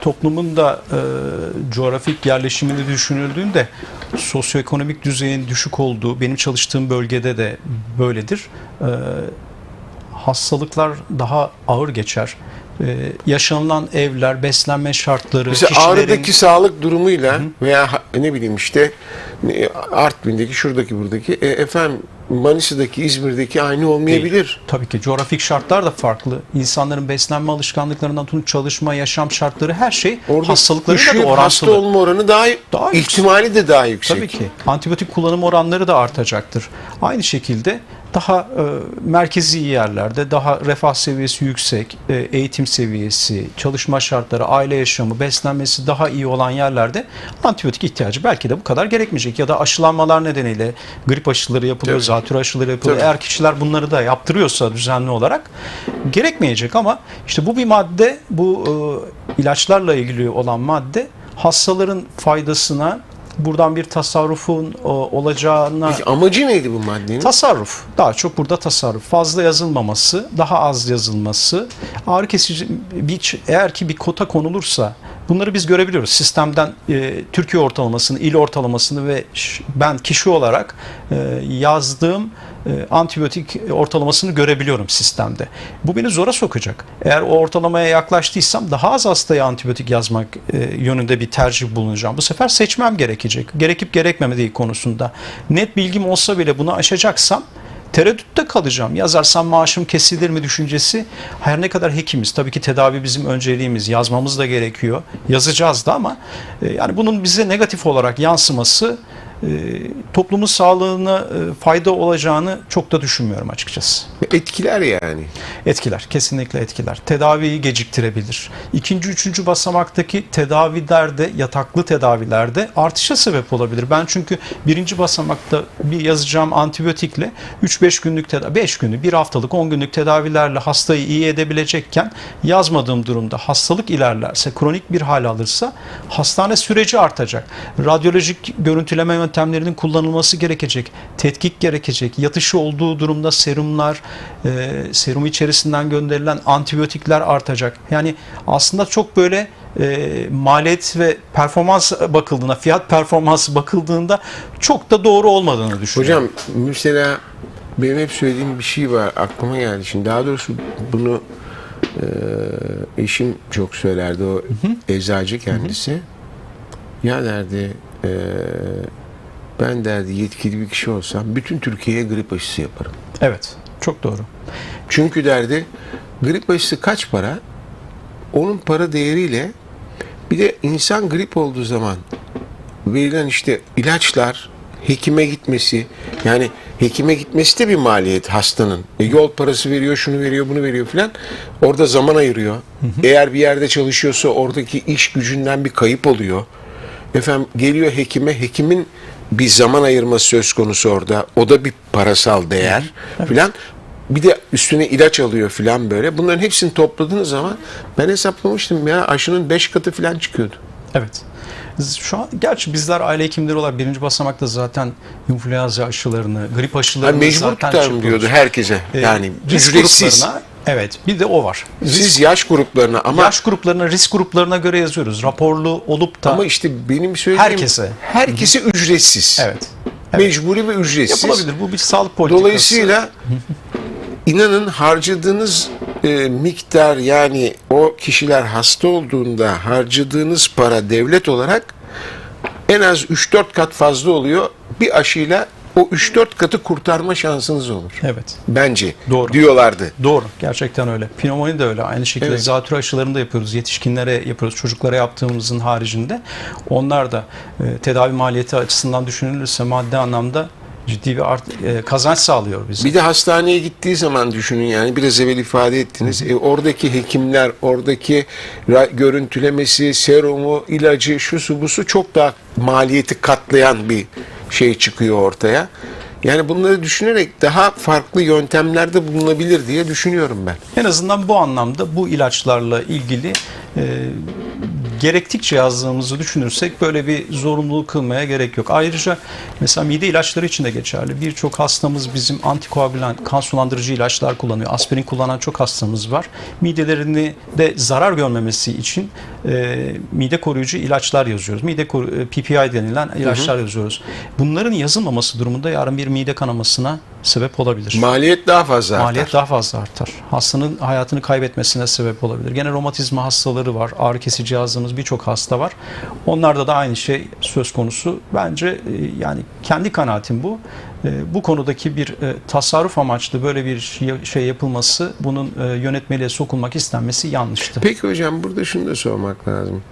toplumun da e, coğrafik yerleşimini düşünüldüğünde sosyoekonomik düzeyin düşük olduğu benim çalıştığım bölgede de böyledir. E, hastalıklar daha ağır geçer. E, yaşanılan evler, beslenme şartları, Mesela kişilerin... Ağrı'daki sağlık durumuyla veya ha- ne bileyim işte ne- Artvin'deki, şuradaki, buradaki, e, efendim Manisa'daki, İzmir'deki aynı olmayabilir. Tabii ki coğrafik şartlar da farklı. İnsanların beslenme alışkanlıklarından tutun çalışma, yaşam şartları her şey Orada hastalıklarıyla da hasta orantılı. olma oranı daha, Daha yüksek. ihtimali de daha yüksek. Tabii ki. Antibiyotik kullanım oranları da artacaktır. Aynı şekilde daha e, merkezi yerlerde daha refah seviyesi yüksek, e, eğitim seviyesi, çalışma şartları, aile yaşamı, beslenmesi daha iyi olan yerlerde antibiyotik ihtiyacı belki de bu kadar gerekmeyecek. Ya da aşılanmalar nedeniyle grip aşıları yapılıyor, Tabii. zatürre aşıları yapılıyor. Tabii. Eğer kişiler bunları da yaptırıyorsa düzenli olarak gerekmeyecek ama işte bu bir madde, bu e, ilaçlarla ilgili olan madde hastaların faydasına buradan bir tasarrufun e, olacağına Peki amacı neydi bu maddenin? tasarruf. Daha çok burada tasarruf. Fazla yazılmaması, daha az yazılması. Ağrı kesici bir, eğer ki bir kota konulursa bunları biz görebiliyoruz. Sistemden e, Türkiye ortalamasını, il ortalamasını ve ben kişi olarak e, yazdığım e, antibiyotik ortalamasını görebiliyorum sistemde. Bu beni zora sokacak. Eğer o ortalamaya yaklaştıysam daha az hastaya antibiyotik yazmak e, yönünde bir tercih bulunacağım. Bu sefer seçmem gerekecek. Gerekip gerekmemediği konusunda. Net bilgim olsa bile bunu aşacaksam tereddütte kalacağım. Yazarsam maaşım kesilir mi düşüncesi. Her ne kadar hekimiz. Tabii ki tedavi bizim önceliğimiz. Yazmamız da gerekiyor. Yazacağız da ama e, yani bunun bize negatif olarak yansıması e, toplumun sağlığına e, fayda olacağını çok da düşünmüyorum açıkçası. Etkiler yani. Etkiler, kesinlikle etkiler. Tedaviyi geciktirebilir. İkinci, üçüncü basamaktaki tedavilerde, yataklı tedavilerde artışa sebep olabilir. Ben çünkü birinci basamakta bir yazacağım antibiyotikle 3-5 günlük tedavi, 5 günlük, 1 haftalık, 10 günlük tedavilerle hastayı iyi edebilecekken yazmadığım durumda hastalık ilerlerse, kronik bir hal alırsa hastane süreci artacak. Radyolojik görüntüleme yöntemlerinin kullanılması gerekecek. Tetkik gerekecek. Yatışı olduğu durumda serumlar, e, serum içerisinden gönderilen antibiyotikler artacak. Yani aslında çok böyle e, maliyet ve performans bakıldığında, fiyat performansı bakıldığında çok da doğru olmadığını düşünüyorum. Hocam mesela benim hep söylediğim bir şey var aklıma geldi şimdi. Daha doğrusu bunu e, eşim çok söylerdi o eczacı kendisi. Ya derdi e, ben derdi yetkili bir kişi olsam bütün Türkiye'ye grip aşısı yaparım. Evet, çok doğru. Çünkü derdi grip aşısı kaç para? Onun para değeriyle bir de insan grip olduğu zaman verilen işte ilaçlar, hekime gitmesi yani hekime gitmesi de bir maliyet hastanın. E, yol parası veriyor, şunu veriyor, bunu veriyor filan. Orada zaman ayırıyor. Eğer bir yerde çalışıyorsa oradaki iş gücünden bir kayıp oluyor. Efendim geliyor hekime, hekimin bir zaman ayırması söz konusu orada. O da bir parasal değer filan. Bir de üstüne ilaç alıyor filan böyle. Bunların hepsini topladığınız zaman ben hesaplamıştım ya aşının 5 katı filan çıkıyordu. Evet. Şu an gerçi bizler aile hekimleri olarak birinci basamakta zaten influenza aşılarını, grip Yani aşılarını mecbur zaten tutarım çıkıyoruz. diyordu herkese. Ee, Yani risk ücretsiz. Evet bir de o var. Siz yaş gruplarına ama Yaş gruplarına, risk gruplarına göre yazıyoruz. Raporlu olup da ama işte benim söylediğim Herkese. herkese ücretsiz. evet. evet. Mecburi ve ücretsiz. Yapılabilir. Bu bir sağlık politikası. Dolayısıyla inanın harcadığınız e, miktar yani o kişiler hasta olduğunda harcadığınız para devlet olarak en az 3-4 kat fazla oluyor. Bir aşıyla o 3-4 katı kurtarma şansınız olur. Evet. Bence Doğru. diyorlardı. Doğru. Gerçekten öyle. Pnömoni de öyle. Aynı şekilde Evet. zatürre aşılarını da yapıyoruz. Yetişkinlere yapıyoruz. Çocuklara yaptığımızın haricinde. Onlar da e, tedavi maliyeti açısından düşünülürse maddi anlamda ciddi bir art, e, kazanç sağlıyor bize. Bir de hastaneye gittiği zaman düşünün yani biraz evvel ifade ettiniz. E, oradaki hekimler, oradaki ra- görüntülemesi, serumu, ilacı, şu su bu su çok daha maliyeti katlayan bir şey çıkıyor ortaya. Yani bunları düşünerek daha farklı yöntemlerde bulunabilir diye düşünüyorum ben. En azından bu anlamda bu ilaçlarla ilgili e, gerektikçe yazdığımızı düşünürsek böyle bir zorunluluk kılmaya gerek yok. Ayrıca mesela mide ilaçları için de geçerli. Birçok hastamız bizim antikoagülan, kan sulandırıcı ilaçlar kullanıyor. Aspirin kullanan çok hastamız var. Midelerini de zarar görmemesi için e, mide koruyucu ilaçlar yazıyoruz. Mide e, PPI denilen ilaçlar yazıyoruz. Bunların yazılmaması durumunda yarın bir mide kanamasına sebep olabilir. Maliyet daha fazla artar. Maliyet daha fazla artar. Hastanın hayatını kaybetmesine sebep olabilir. Gene romatizma hastaları var. Ağrı kesici yazdığımız birçok hasta var. Onlarda da aynı şey söz konusu. Bence e, yani kendi kanaatim bu. E, Bu konudaki bir e, tasarruf amaçlı böyle bir şey- şey yapılması, bunun yönetmeliğe sokulmak istenmesi yanlıştı. Peki hocam burada şunu da sormak lazım.